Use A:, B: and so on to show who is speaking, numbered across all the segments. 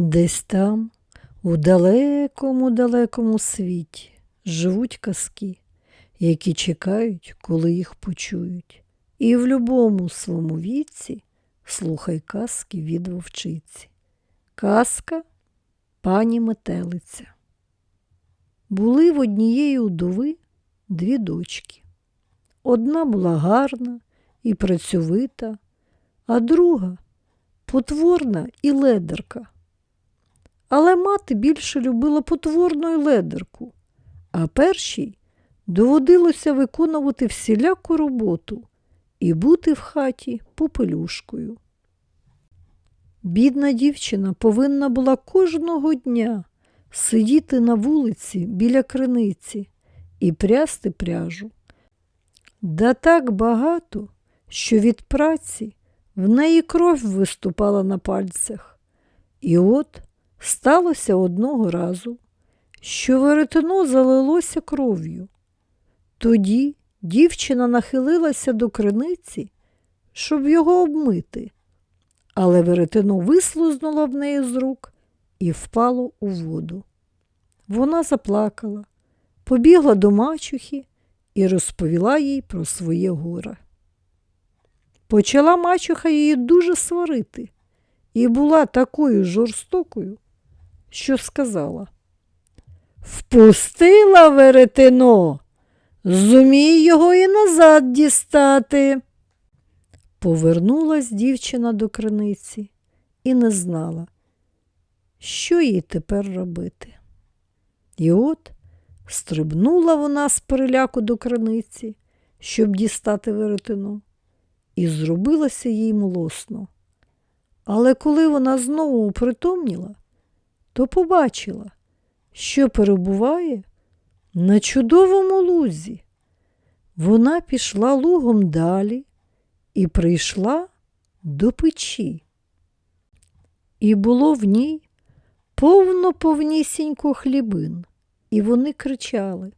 A: Десь там, у далекому далекому світі, живуть казки, які чекають, коли їх почують. І в любому своєму віці слухай казки від вовчиці. Казка пані метелиця. Були в однієї удови дві дочки. Одна була гарна і працьовита, а друга потворна і ледерка. Але мати більше любила потворну і ледерку, а першій доводилося виконувати всіляку роботу і бути в хаті попелюшкою. Бідна дівчина повинна була кожного дня сидіти на вулиці біля криниці і прясти пряжу. Да так багато, що від праці в неї кров виступала на пальцях. І от сталося одного разу, що веретено залилося кров'ю. Тоді дівчина нахилилася до криниці, щоб його обмити, але веретено вислузнуло в неї з рук і впало у воду. Вона заплакала, побігла до мачухи і розповіла їй про своє горе. Почала мачуха її дуже сварити і була такою жорстокою, що сказала Впустила веретено, зумій його і назад дістати. Повернулась дівчина до криниці і не знала, що їй тепер робити. І от стрибнула вона з переляку до криниці, щоб дістати веретено, і зробилося їй млосно. Але коли вона знову упритомніла, то побачила, що перебуває на чудовому лузі. Вона пішла лугом далі і прийшла до печі. І було в ній повно повнісінько хлібин, і вони кричали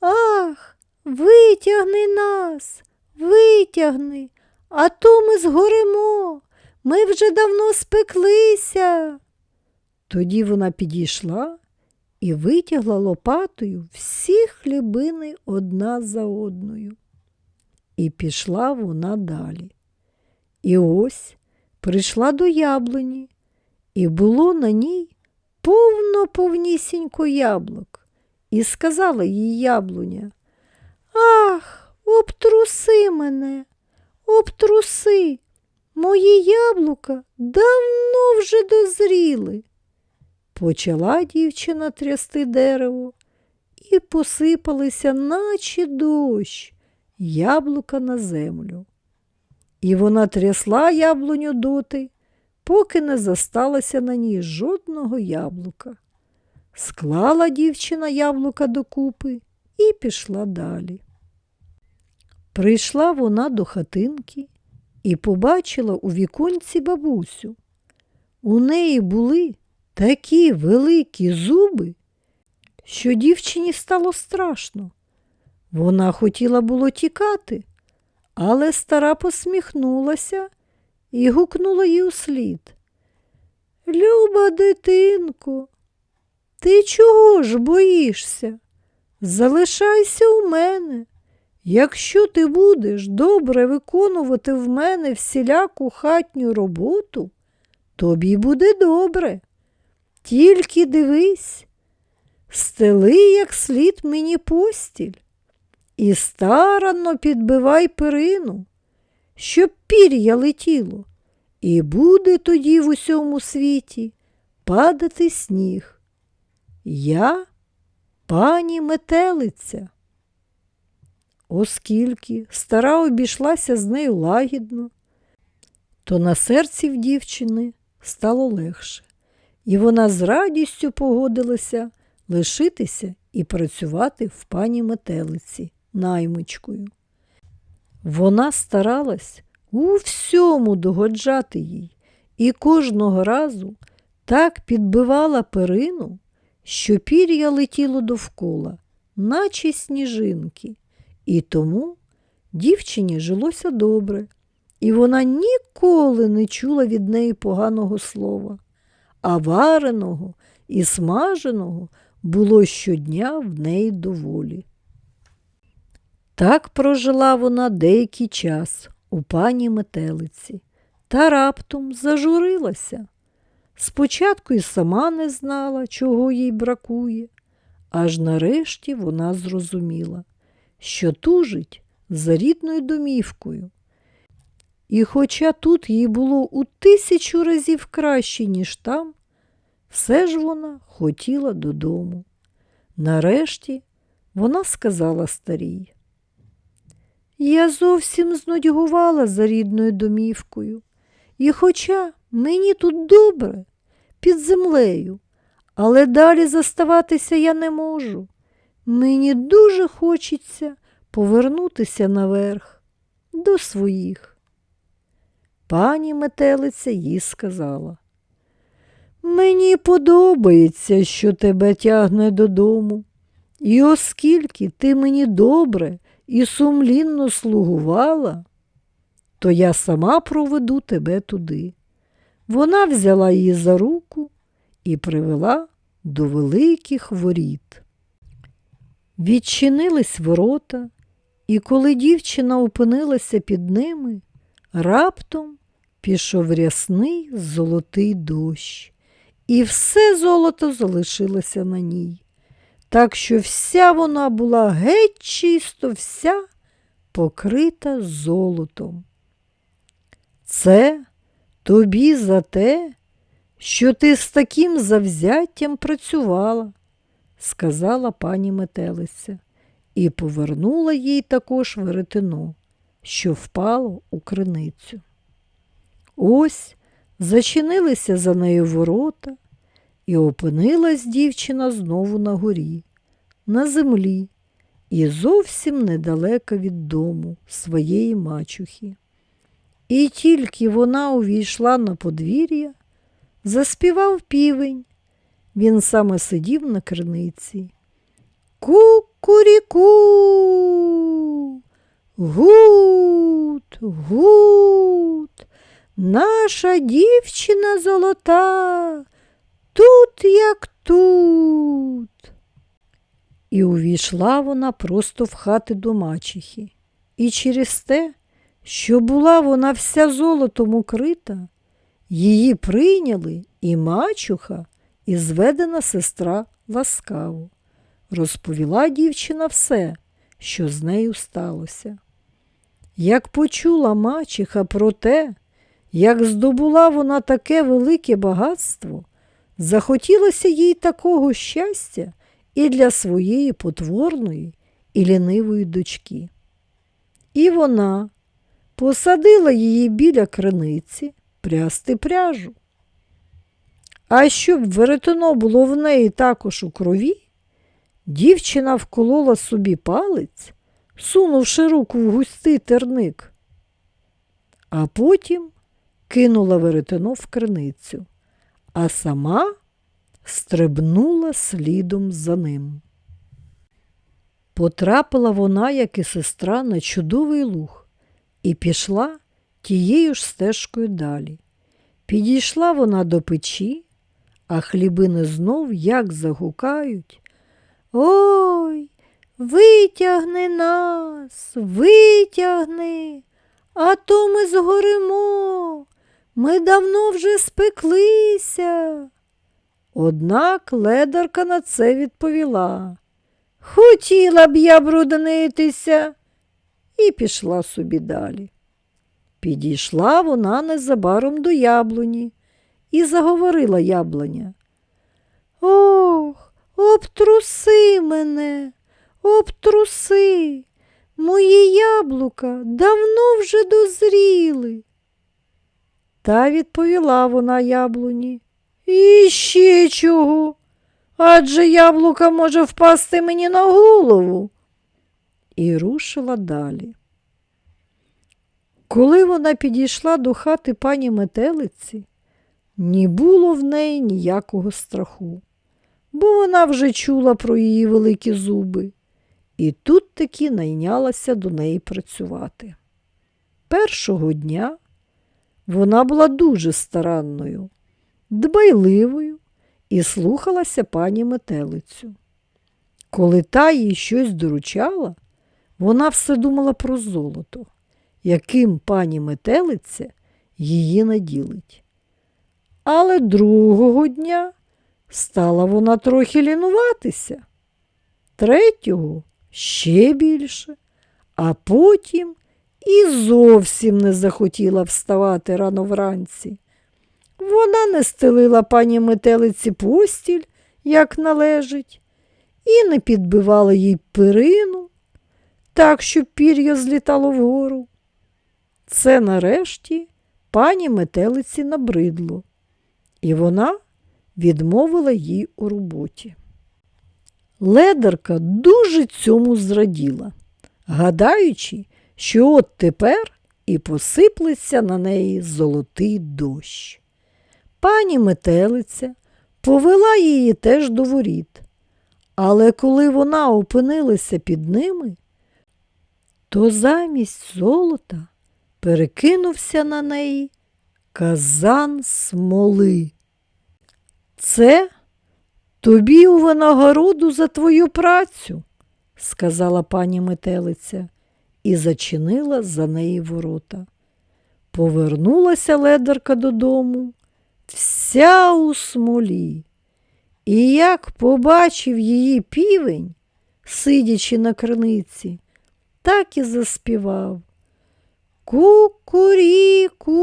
A: Ах, витягни нас, витягни, а то ми згоримо, ми вже давно спеклися. Тоді вона підійшла і витягла лопатою всі хлібини одна за одною. І пішла вона далі. І ось прийшла до яблуні, і було на ній повно повнісінько яблук. І сказала їй яблуня Ах, обтруси мене, обтруси, мої яблука давно вже дозріли. Почала дівчина трясти дерево, і посипалися, наче дощ, яблука на землю. І вона трясла яблуню доти, поки не засталося на ній жодного яблука. Склала дівчина яблука докупи і пішла далі. Прийшла вона до хатинки і побачила у віконці бабусю. У неї були такі великі зуби, що дівчині стало страшно. Вона хотіла було тікати, але стара посміхнулася і гукнула їй услід. Люба дитинко, ти чого ж боїшся? Залишайся у мене. Якщо ти будеш добре виконувати в мене всіляку хатню роботу, тобі буде добре. Тільки дивись, стели, як слід мені постіль, і старанно підбивай перину, щоб пір'я летіло, і буде тоді в усьому світі падати сніг. Я пані метелиця. Оскільки стара обійшлася з нею лагідно, то на серці в дівчини стало легше, і вона з радістю погодилася лишитися і працювати в пані метелиці наймичкою. Вона старалась у всьому догоджати їй і кожного разу так підбивала перину, що пір'я летіло довкола, наче сніжинки. І тому дівчині жилося добре, і вона ніколи не чула від неї поганого слова. А вареного і смаженого було щодня в неї доволі. Так прожила вона деякий час у пані метелиці та раптом зажурилася. Спочатку й сама не знала, чого їй бракує, аж нарешті вона зрозуміла, що тужить за рідною домівкою. І хоча тут їй було у тисячу разів краще, ніж там, все ж вона хотіла додому. Нарешті вона сказала старій. Я зовсім знудьгувала за рідною домівкою, і хоча мені тут добре, під землею, але далі заставатися я не можу. Мені дуже хочеться повернутися наверх до своїх. Пані метелиця їй сказала. Мені подобається, що тебе тягне додому, і оскільки ти мені добре і сумлінно слугувала, то я сама проведу тебе туди. Вона взяла її за руку і привела до великих воріт. Відчинились ворота, і коли дівчина опинилася під ними, раптом пішов рясний золотий дощ, і все золото залишилося на ній, так що вся вона була геть чисто, вся покрита золотом. Це тобі за те, що ти з таким завзяттям працювала, сказала пані метелиця, і повернула їй також веретено, що впало у криницю. Ось зачинилися за нею ворота, і опинилась дівчина знову на горі, на землі і зовсім недалеко від дому своєї мачухи. І тільки вона увійшла на подвір'я, заспівав півень. Він саме сидів на криниці. Ку-ку-ріку, гуд, гуд, наша дівчина золота, тут як тут. І увійшла вона просто в хати до мачехи. І через те, що була вона вся золотом укрита, її прийняли і мачуха, і зведена сестра ласкаво. Розповіла дівчина все, що з нею сталося. Як почула мачеха про те, як здобула вона таке велике багатство, захотілося їй такого щастя і для своєї потворної і лінивої дочки. І вона посадила її біля криниці прясти пряжу. А щоб веретено було в неї також у крові, дівчина вколола собі палець, сунувши руку в густий терник, а потім кинула веретено в криницю, а сама стрибнула слідом за ним. Потрапила вона, як і сестра, на чудовий луг і пішла тією ж стежкою далі. Підійшла вона до печі, а хлібини знов як загукають. Ой, витягни нас, витягни, а то ми згоримо. Ми давно вже спеклися. Однак ледарка на це відповіла. Хотіла б я бруднитися, і пішла собі далі. Підійшла вона незабаром до яблуні і заговорила яблуня. Ох, обтруси мене, обтруси. Мої яблука давно вже дозріли. Та відповіла вона яблуні. І чого? Адже яблука може впасти мені на голову. І рушила далі. Коли вона підійшла до хати пані метелиці, не було в неї ніякого страху, бо вона вже чула про її великі зуби, і тут таки найнялася до неї працювати. Першого дня вона була дуже старанною, дбайливою і слухалася пані метелицю. Коли та їй щось доручала, вона все думала про золото, яким пані метелиця її наділить. Але другого дня стала вона трохи лінуватися, третього ще більше, а потім і зовсім не захотіла вставати рано вранці. Вона не стелила пані метелиці постіль, як належить, і не підбивала їй перину, так, щоб пір'я злітало вгору. Це нарешті пані метелиці набридло, і вона відмовила їй у роботі. Ледерка дуже цьому зраділа, гадаючи, що от тепер і посиплеться на неї золотий дощ. Пані метелиця повела її теж до воріт, але коли вона опинилася під ними, то замість золота перекинувся на неї казан смоли. Це тобі у винагороду за твою працю, сказала пані метелиця і зачинила за неї ворота. Повернулася ледерка додому, вся у смолі. І як побачив її півень, сидячи на криниці, так і заспівав. Кукуріку,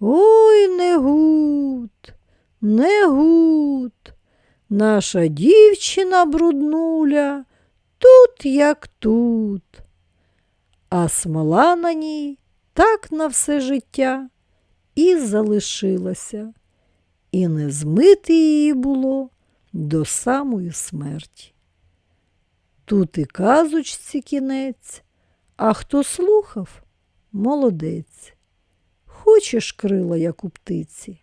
A: ой не гуд, не гуд, наша дівчина бруднуля тут, як тут. А смола на ній так на все життя і залишилася, і не змити її було до самої смерті. Тут і казочці кінець, а хто слухав молодець. Хочеш крила, як у птиці,